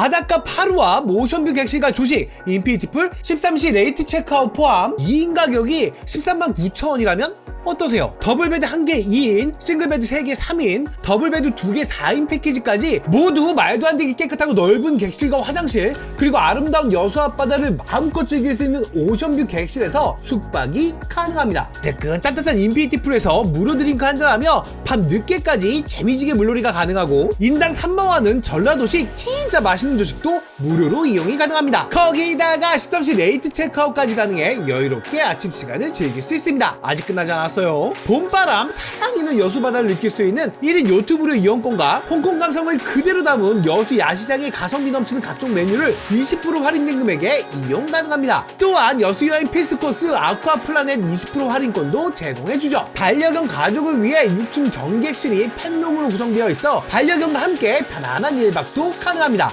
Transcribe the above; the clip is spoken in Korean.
바닷가 파루와 모션뷰 객실과 조식, 인피니티풀 13시 레이트 체크아웃 포함 2인 가격이 13만 9천 원이라면 어떠세요? 더블베드 1개 2인, 싱글베드 3개 3인, 더블베드 2개 4인 패키지까지 모두 말도 안 되게 깨끗하고 넓은 객실과 화장실, 그리고 아름다운 여수 앞바다를 마음껏 즐길 수 있는 오션뷰 객실에서 숙박이 가능합니다. 뜨끈 따뜻한 인피니티 풀에서 무료 드링크 한잔하며 밤 늦게까지 재미지게 물놀이가 가능하고 인당 3만 원은 전라도식 진짜 맛있는 조식도 무료로 이용이 가능합니다. 거기다가 13시 레이트 체크아웃까지 가능해 여유롭게 아침 시간을 즐길 수 있습니다. 아직 끝나지 않았어 요. 봄바람 사랑이는 여수 바다를 느낄 수 있는 1인 요트부료 이용권과 홍콩 감성을 그대로 담은 여수 야시장의 가성비 넘치는 각종 메뉴를 20% 할인된 금액에 이용 가능합니다. 또한 여수 여행 필수 코스 아쿠아 플라넷 20% 할인권도 제공해주죠. 반려견 가족을 위해 6층 정객실이 펫룸으로 구성되어 있어 반려견과 함께 편안한 1박도 가능합니다.